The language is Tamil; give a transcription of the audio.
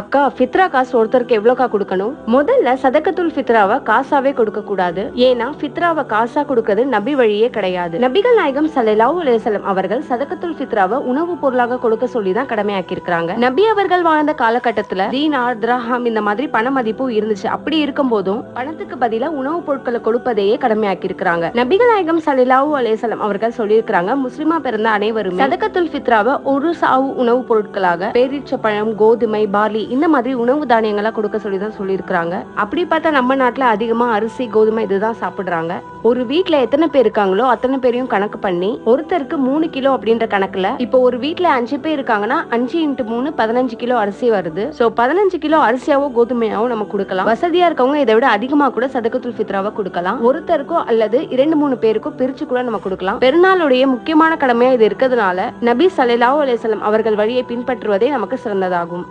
அக்கா ஃபித்ரா காசு ஒருத்தருக்கு எவ்வளோக்கா கொடுக்கணும்? முதல்ல சதக்கத்துல் ஃபித்ராவை காசாவே கொடுக்க கூடாது. ஏன்னா ஃபித்ராவை காசா கொடுக்கறது நபி வழியே கிடையாது. நபிகள் நாயகம் சல்லாஹ் அலைஹி அவர்கள் சதக்கத்துல் ஃபித்ராவை உணவுப் பொருளாக கொடுக்க சொல்லி தான் கடமையாக்கிருக்கிறாங்க நபி அவர்கள் வாழ்ந்த காலகட்டத்துல தீனார் திரஹாம் இந்த மாதிரி பண மதிப்பு இருந்துச்சு. அப்படி இருக்கும் போதும் பணத்துக்கு பதிலாக உணவுப் பொருட்களை கொடுப்பதையே கடமையாக்கி இருக்கிறாங்க நபிகள் நாயகம் சல்லல்லாஹு அலைஹி அவர்கள் சொல்லியிருக்கிறாங்க முஸ்லிமா பிறந்த அனைவரும் சதக்கத்துல் ஃபித்ராவை ஒரு சாவு உணவுப் பொருட்களாக பேரீச்சப்பழம் கோதுமை பார்லி இந்த மாதிரி உணவு தானியங்களா கொடுக்க சொல்லி தான் சொல்லியிருக்கிறாங்க. அப்படி பார்த்தா நம்ம நாட்டுல அதிகமா அரிசி கோதுமை இதுதான் சாப்பிடுறாங்க. ஒரு வீட்டில் எத்தனை பேர் இருக்காங்களோ அத்தனை பேரையும் கணக்கு பண்ணி ஒருத்தருக்கு மூணு கிலோ அப்படின்ற கணக்குல இப்போ ஒரு வீட்டில் அஞ்சு பேர் இருக்காங்கன்னா அஞ்சு இன்ட்டு மூணு பதினஞ்சு கிலோ அரிசி வருது. சோ பதினஞ்சு கிலோ அரிசியாவோ கோதுமையாவோ நம்ம கொடுக்கலாம். வசதியா இருக்கவங்க இதை விட அதிகமா கூட சதக்கத்துல் ஃபித்ராவை கொடுக்கலாம். ஒருத்தருக்கோ அல்லது இரண்டு மூணு பேருக்கோ பிரிச்சு கூட நம்ம கொடுக்கலாம். பெருநாளுடைய முக்கியமான கடமையா இது இருக்கிறதுனால நபி ஸல்லல்லாஹு அலேசலம் அவர்கள் வழியை பின்பற்றுவதே நமக்கு சிறந்ததாகும்.